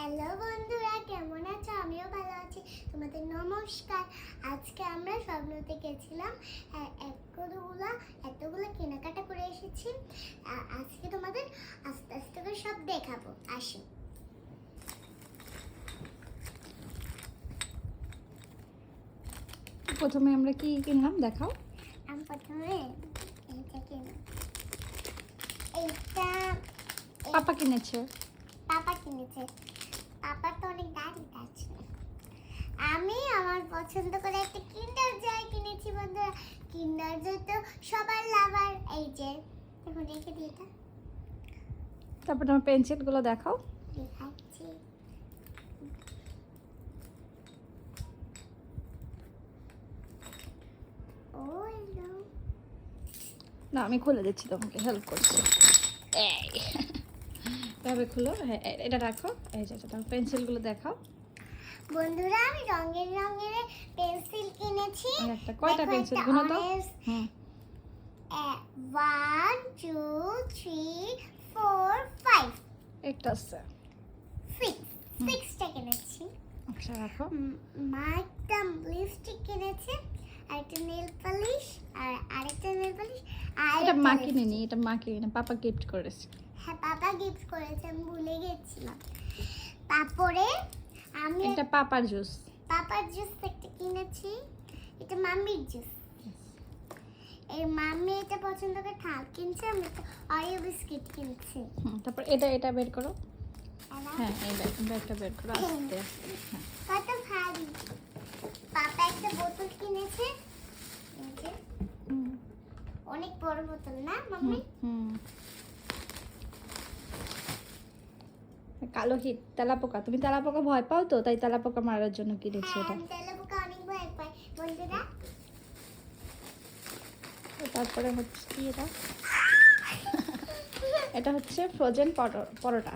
Hello বন্ধুরা কেমন আছো? আমিও ভালো আছি। তোমাদের নমস্কার। আজকে আমরা স্বপ্নতে গেছিলাম হ্যাঁ, এতগুলো এতগুলো কেনাকাটা করে এসেছি। আজকে তোমাদের আস্তে আস্তে করে সব দেখাবো। আসি। প্রথমে আমরা কি কিনলাম? দেখাও। আমি প্রথমে এইটা কিনলাম। এইটা পাপা কিনেছে। পাপা কিনেছে। পাপার তো অনেক দাড়ি আছে। আমি আমার পছন্দ করে একটা কিন্ডার জয় কিনেছি বন্ধুরা। কিন্ডার জয় তো সবার লাভার এই যে দেখুন রেখে দিই এটা। তারপর তোমার পেন্সিলগুলো দেখাও। দেখাচ্ছি। না আমি খুলে দিচ্ছি তোমাকে হেল্প করছি। এই। এভাবে খুলো হ্যাঁ এটা রাখো এই যে তোমার পেন্সিলগুলো দেখাও। বন্ধুরা আমি রঙের রঙের পেন্সিল কিনেছি। একটা কয়টা পেন্সিল? গুলো তো। হুম। One two three four five একটা আছে। সিক্স সিক্সটা কিনেছি। আচ্ছা রাখো। মা একটা লিপস্টিক কিনেছে আর একটা নেল পালিশ আর আরেকটা নেল পালিশ আর এটা মা। কিনে নি এটা মা কিনে পাপা গিফট করেছে। হ্যাঁ পাপা গিফট করেছে আমি ভুলে গেছিলাম। তারপরে আমি এটা পাপার জুস। পাপার জুস একটা কিনেছি এটা মাম্মির জুস। এই মাম্মি এটা পছন্দ করে থাল কিনছে আমি অরিও বিস্কিট কিনছি। তারপর এটা এটা বের করো। হ্যাঁ এই ব্যাগটা বের করো আস্তে হ্যাঁ। কত ভারী। পাপা একটা বোতল কিনেছে। অনেক বড় বোতল না মাম্মি? হুম। কালো হিট তেলাপোকা। তুমি তেলাপোকা ভয় পাও তো? তাই তেলাপোকা মারার জন্য কিনেছি এটা। তারপরে হচ্ছে কি এটা? এটা হচ্ছে ফ্রোজেন পরোটা। পরোটা।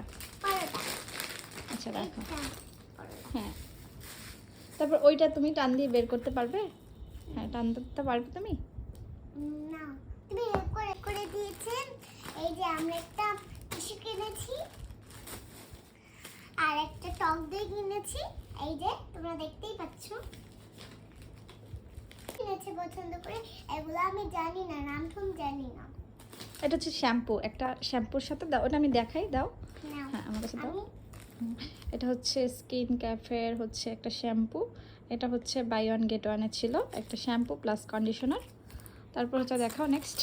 আচ্ছা রাখো। হ্যাঁ। তারপর ওইটা তুমি টান দিয়ে বের করতে পারবে? হ্যাঁ টান করতে পারবে তুমি? না। তুমি করে করে দিয়েছেন। এই যে আমরা একটা টিস্যু কিনেছি। আর একটা টক দই কিনেছি। এই যে তোমরা দেখতেই পাচ্ছ। কিনেছি পছন্দ করে এগুলো আমি জানি না নাম ঠুম জানি না। এটা হচ্ছে শ্যাম্পু একটা শ্যাম্পুর সাথে দাও ওটা আমি দেখাই দাও। হ্যাঁ আমার কাছে দাও। এটা হচ্ছে স্কিন ক্যাফের হচ্ছে একটা শ্যাম্পু। এটা হচ্ছে বাই ওয়ান গেট ওয়ানে ছিল একটা শ্যাম্পু প্লাস কন্ডিশনার। তারপর হচ্ছে দেখাও নেক্সট।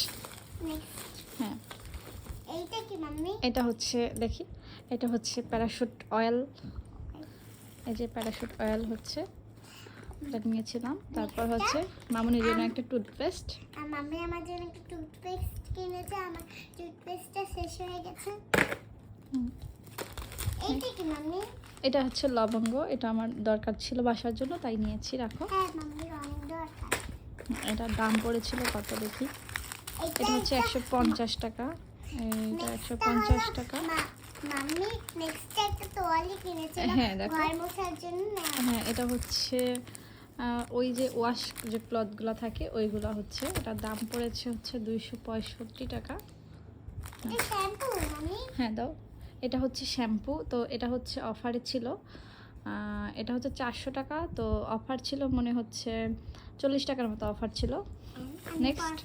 হ্যাঁ। এইটা কি মাম্মি? এটা হচ্ছে দেখি। এটা হচ্ছে প্যারাশুট অয়েল এই যে প্যারাশুট অয়েল হচ্ছে এটা নিয়েছিলাম। তারপর হচ্ছে মামুনির জন্য একটা টুথপেস্ট আর মাম্মি আমার জন্য একটা টুথপেস্ট কিনেছে আমার টুথপেস্টটা শেষ হয়ে গেছে। এইটা কি মাম্মি এটা হচ্ছে লবঙ্গ এটা আমার দরকার ছিল বাসার জন্য তাই নিয়েছি রাখো। হ্যাঁ এটার দাম পড়েছিল কত দেখি? এটা হচ্ছে একশো পঞ্চাশ টাকা। এটা একশো পঞ্চাশ টাকা। মাম্মি নেক্সট একটা তোয়ালি কিনেছিল হ্যাঁ, দেখো। ঘর মোছার জন্য হ্যাঁ এটা হচ্ছে ওই যে ওয়াশ যে ক্লথগুলো থাকে ওইগুলো হচ্ছে। এটার দাম পড়েছে হচ্ছে দুইশো পঁয়ষট্টি টাকা। হ্যাঁ দাও। এটা হচ্ছে শ্যাম্পু তো এটা হচ্ছে অফারে ছিল। এটা হচ্ছে চারশো টাকা তো অফার ছিল মনে হচ্ছে চল্লিশ টাকার মতো অফার ছিল। next.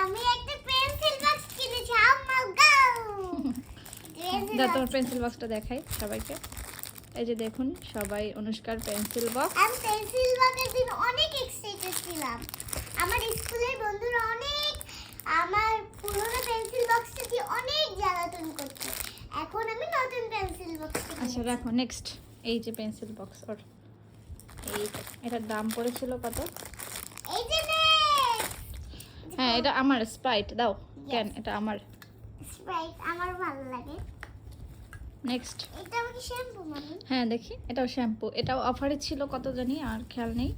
আমি একটা পেন্সিল বক্স কিনেছি দাও তোমার পেন্সিল বক্সটা দেখাই সবাইকে। এই যে দেখুন সবাই অনুষ্কার পেন্সিল বক্স আমি পেন্সিল বক্সের দিন অনেক এক্সাইটেড ছিলাম। আমার স্কুলের বন্ধুরা অনেক আমার পুরোনো পেন্সিল বক্সটা দিয়ে অনেক জ্বালাতন করছে। এখন আমি নতুন পেন্সিল বক্স আচ্ছা রাখো নেক্সট এই যে পেন্সিল বক্স ওর। এই এটার দাম পড়েছিল কত? এই যে! হ্যাঁ এটা আমার স্প্রাইট দাও। কেন? এটা আমার। স্প্রাইট আমার ভালো লাগে। নেক্সট হ্যাঁ দেখি। এটাও শ্যাম্পু এটাও অফারে ছিল কত জানি আর খেয়াল নেই।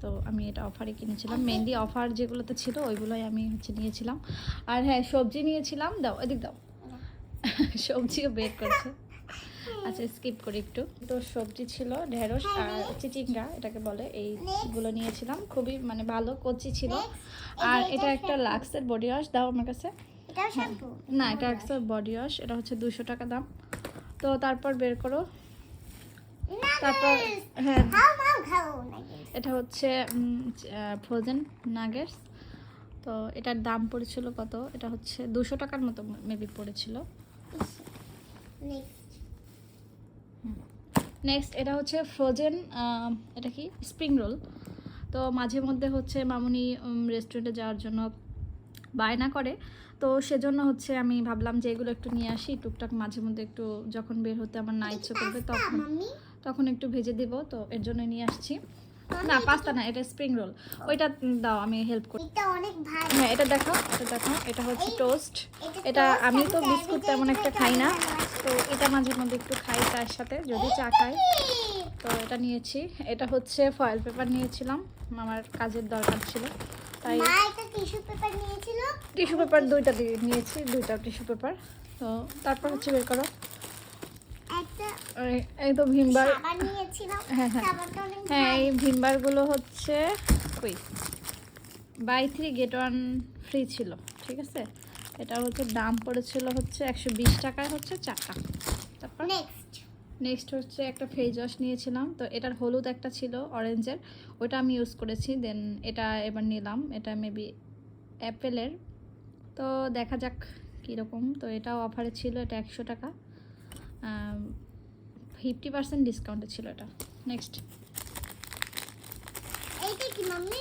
তো আমি এটা অফারে কিনেছিলাম। মেহেন্দি অফার যেগুলোতে ছিল ওইগুলোই আমি হচ্ছে নিয়েছিলাম। আর হ্যাঁ সবজি নিয়েছিলাম। দাও এদিক দাও। সবজিও বের করছে। আচ্ছা স্কিপ করি একটু। তো সবজি ছিল ঢেঁড়স আর চিচিঙ্গা এটাকে বলে। এইগুলো নিয়েছিলাম। খুবই মানে ভালো কচি ছিল। আর এটা একটা লাক্সের বডি ওয়াশ দাও আমার কাছে। শ্যাম্পু না এটা একটা বডি ওয়াশ এটা হচ্ছে দুশো টাকা দাম। তো তারপর বের করো। তারপর হ্যাঁ। এটা হচ্ছে ফ্রোজেন নাগেটস তো এটার দাম পড়েছিল কত? এটা হচ্ছে দুশো টাকার মতো মেবি পড়েছিল। নেক্সট এটা হচ্ছে ফ্রোজেন এটা কি? স্প্রিং রোল তো মাঝে মধ্যে হচ্ছে মামুনি রেস্টুরেন্টে যাওয়ার জন্য বায়না করে। তো সেজন্য হচ্ছে আমি ভাবলাম যে এগুলো একটু নিয়ে আসি টুকটাক মাঝে মধ্যে একটু যখন বের হতে আমার না ইচ্ছে করবে তখন তখন একটু ভেজে দিব তো এর জন্য নিয়ে আসছি। না পাস্তা না এটা স্প্রিং রোল ওইটা দাও আমি হেল্প করি হ্যাঁ এটা দেখো এটা দেখো এটা হচ্ছে টোস্ট এটা আমি তো বিস্কুট তেমন একটা খাই না তো এটা মাঝে মধ্যে একটু খাই তার সাথে যদি চা খাই। তো এটা নিয়েছি এটা হচ্ছে ফয়েল পেপার নিয়েছিলাম আমার কাজের দরকার ছিল তাই টিস্যু পেপার দুইটা দিয়ে নিয়েছি দুইটা টিস্যু পেপার। তো তারপর হচ্ছে বের করো। এই- তো ভিমবার হ্যাঁ, হ্যাঁ। হ্যাঁ। এই ভিমবারগুলো হচ্ছে কই? Buy three get one free ছিল ঠিক আছে? এটা হচ্ছে দাম পড়েছিল হচ্ছে একশো বিশ টাকায় হচ্ছে চারটা। তারপর নেক্সট নেক্সট হচ্ছে একটা ফেস ওয়াশ নিয়েছিলাম। তো এটার হলুদ একটা ছিল অরেঞ্জের। ওটা আমি ইউজ করেছি দেন এটা এবার নিলাম। এটা মেবি অ্যাপেলের তো দেখা যাক কীরকম। তো এটাও অফারে ছিল এটা একশো টাকা। ফিফটি পার্সেন্ট ডিসকাউন্টে ছিল এটা। নেক্সট এইটা কি মাম্মি?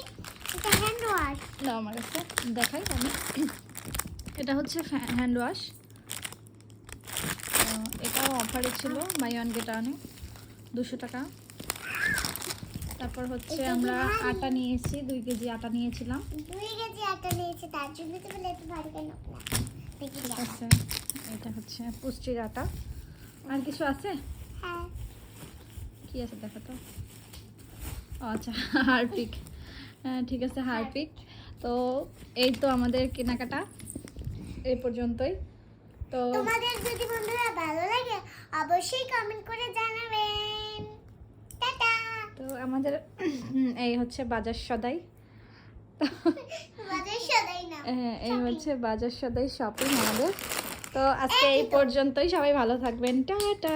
এটা হ্যান্ড ওয়াশ দাও আমার কাছে। দেখাই আমি। এটা হচ্ছে হ্যান্ড ওয়াশ এটাও অফারে ছিল বাই ওয়ান গেট ওয়ানে দুশো টাকা। তারপর হচ্ছে আমরা? আটা নিয়েছি দুই কেজি আটা নিয়েছিলাম। দুই কেজি আটা নিয়েছে তার জন্য তো বলে এত ভারী কেন? আছে এটা হচ্ছে পুষ্টির আটা। আর কিছু আছে? হ্যাঁ। কি আছে দেখো তো? আচ্ছা হারপিক। হ্যাঁ, ঠিক আছে হারপিক। তো এই তো আমাদের কেনাকাটা এই পর্যন্তই। তো তোমাদের যদি বন্ধুরা ভালো লাগে অবশ্যই কমেন্ট করে জানাবেন আমাদের এই হচ্ছে বাজার সদাই। হ্যাঁ, এই হচ্ছে বাজার সদাই শপিং আমাদের। তো আজকে এই পর্যন্তই সবাই ভালো থাকবেন। টাটা।